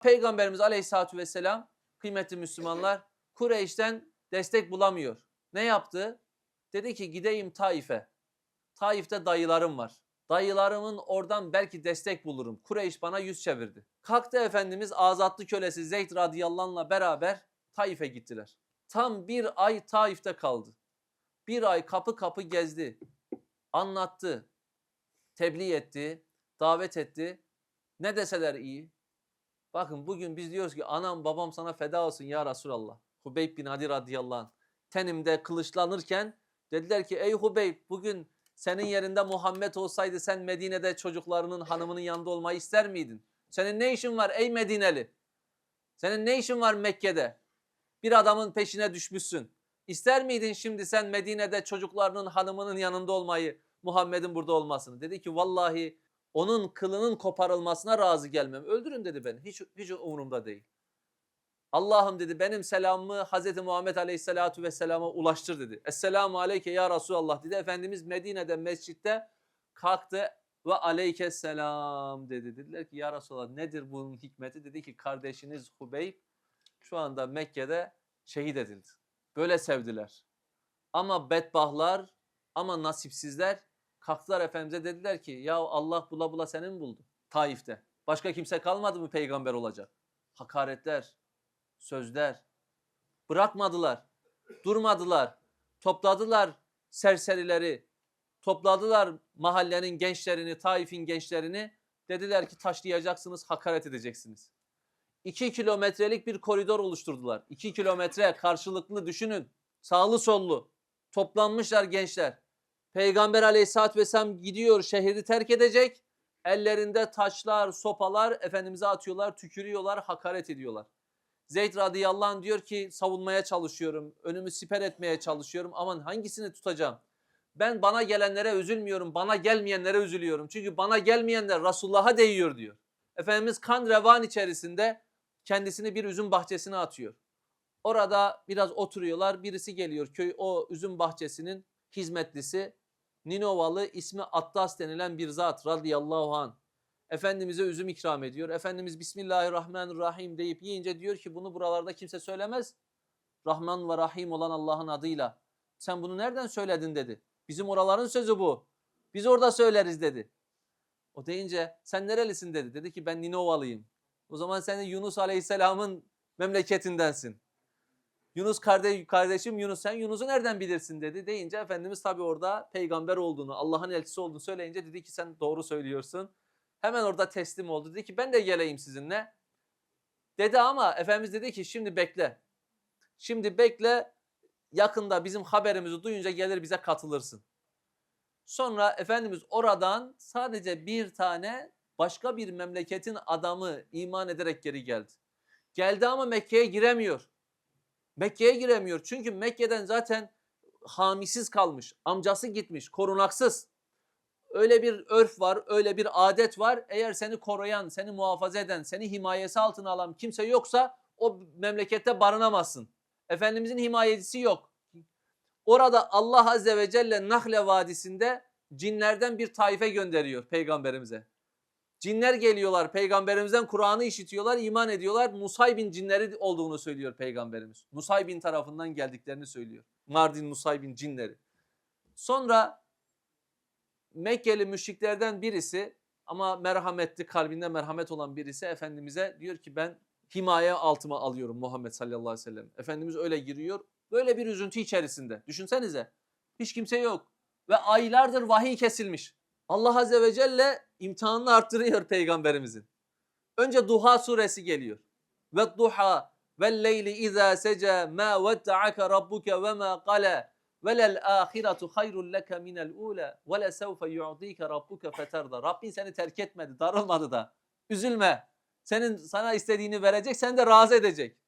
Peygamberimiz Aleyhisselatü Vesselam kıymetli Müslümanlar Kureyş'ten destek bulamıyor. Ne yaptı? Dedi ki gideyim Taif'e. Taif'te dayılarım var. Dayılarımın oradan belki destek bulurum. Kureyş bana yüz çevirdi. Kalktı Efendimiz azatlı kölesi Zeyd radıyallahu beraber Taif'e gittiler. Tam bir ay Taif'te kaldı. Bir ay kapı kapı gezdi. Anlattı. Tebliğ etti. Davet etti. Ne deseler iyi. Bakın bugün biz diyoruz ki anam babam sana feda olsun ya Resulallah. Hubeyb bin Adi radıyallahu anh. Tenimde kılıçlanırken dediler ki ey Hubeyb bugün senin yerinde Muhammed olsaydı sen Medine'de çocuklarının hanımının yanında olmayı ister miydin? Senin ne işin var ey Medineli? Senin ne işin var Mekke'de? Bir adamın peşine düşmüşsün. İster miydin şimdi sen Medine'de çocuklarının hanımının yanında olmayı, Muhammed'in burada olmasını? Dedi ki vallahi onun kılının koparılmasına razı gelmem. Öldürün dedi beni. Hiç, hiç umurumda değil. Allah'ım dedi benim selamımı Hazreti Muhammed Aleyhisselatu Vesselam'a ulaştır dedi. Esselamu aleyke ya Resulallah dedi. Efendimiz Medine'de mescitte kalktı ve aleyke selam dedi. Dediler ki ya Resulallah nedir bunun hikmeti? Dedi ki kardeşiniz Hubeyb şu anda Mekke'de şehit edildi. Böyle sevdiler. Ama bedbahlar ama nasipsizler kalktılar Efendimiz'e dediler ki ya Allah bula bula seni mi buldu? Taif'te. Başka kimse kalmadı mı peygamber olacak? Hakaretler, sözler. Bırakmadılar, durmadılar. Topladılar serserileri, topladılar mahallenin gençlerini, Taif'in gençlerini. Dediler ki taşlayacaksınız, hakaret edeceksiniz. İki kilometrelik bir koridor oluşturdular. İki kilometre karşılıklı düşünün. Sağlı sollu. Toplanmışlar gençler. Peygamber aleyhissalatü vesselam gidiyor şehri terk edecek. Ellerinde taşlar, sopalar Efendimiz'e atıyorlar, tükürüyorlar, hakaret ediyorlar. Zeyd radıyallahu anh diyor ki savunmaya çalışıyorum, önümü siper etmeye çalışıyorum. Aman hangisini tutacağım? Ben bana gelenlere üzülmüyorum, bana gelmeyenlere üzülüyorum. Çünkü bana gelmeyenler Resulullah'a değiyor diyor. Efendimiz kan revan içerisinde kendisini bir üzüm bahçesine atıyor. Orada biraz oturuyorlar. Birisi geliyor köy o üzüm bahçesinin hizmetlisi Ninovalı ismi Attas denilen bir zat radıyallahu an. Efendimiz'e üzüm ikram ediyor. Efendimiz Bismillahirrahmanirrahim deyip yiyince diyor ki bunu buralarda kimse söylemez. Rahman ve Rahim olan Allah'ın adıyla. Sen bunu nereden söyledin dedi. Bizim oraların sözü bu. Biz orada söyleriz dedi. O deyince sen nerelisin dedi. Dedi ki ben Ninovalıyım. O zaman sen Yunus Aleyhisselam'ın memleketindensin. Yunus kardeş, kardeşim Yunus sen Yunus'u nereden bilirsin dedi. Deyince Efendimiz tabi orada peygamber olduğunu, Allah'ın elçisi olduğunu söyleyince dedi ki sen doğru söylüyorsun. Hemen orada teslim oldu. Dedi ki ben de geleyim sizinle. Dedi ama Efendimiz dedi ki şimdi bekle. Şimdi bekle yakında bizim haberimizi duyunca gelir bize katılırsın. Sonra Efendimiz oradan sadece bir tane başka bir memleketin adamı iman ederek geri geldi. Geldi ama Mekke'ye giremiyor. Mekke'ye giremiyor. Çünkü Mekke'den zaten hamisiz kalmış. Amcası gitmiş, korunaksız. Öyle bir örf var, öyle bir adet var. Eğer seni koruyan, seni muhafaza eden, seni himayesi altına alan kimse yoksa o memlekette barınamazsın. Efendimizin himayecisi yok. Orada Allah Azze ve Celle Nahle Vadisi'nde cinlerden bir taife gönderiyor peygamberimize. Cinler geliyorlar peygamberimizden Kur'an'ı işitiyorlar, iman ediyorlar. Nusaybin cinleri olduğunu söylüyor peygamberimiz. Nusaybin tarafından geldiklerini söylüyor. Mardin Nusaybin cinleri. Sonra Mekkeli müşriklerden birisi ama merhametli, kalbinde merhamet olan birisi Efendimiz'e diyor ki ben himaye altıma alıyorum Muhammed sallallahu aleyhi ve sellem. Efendimiz öyle giriyor. Böyle bir üzüntü içerisinde. Düşünsenize. Hiç kimse yok. Ve aylardır vahiy kesilmiş. Allah Azze ve Celle imtihanını arttırıyor peygamberimizin. Önce Duha suresi geliyor. Ve duha ve leyli izâ seca ma vedda'aka rabbuke ve ma qala ve lel ahiretu hayrun leke minel ula ve le sevfe yu'dike rabbuke feterda. Rabbin seni terk etmedi, darılmadı da. Üzülme. Senin sana istediğini verecek, seni de razı edecek.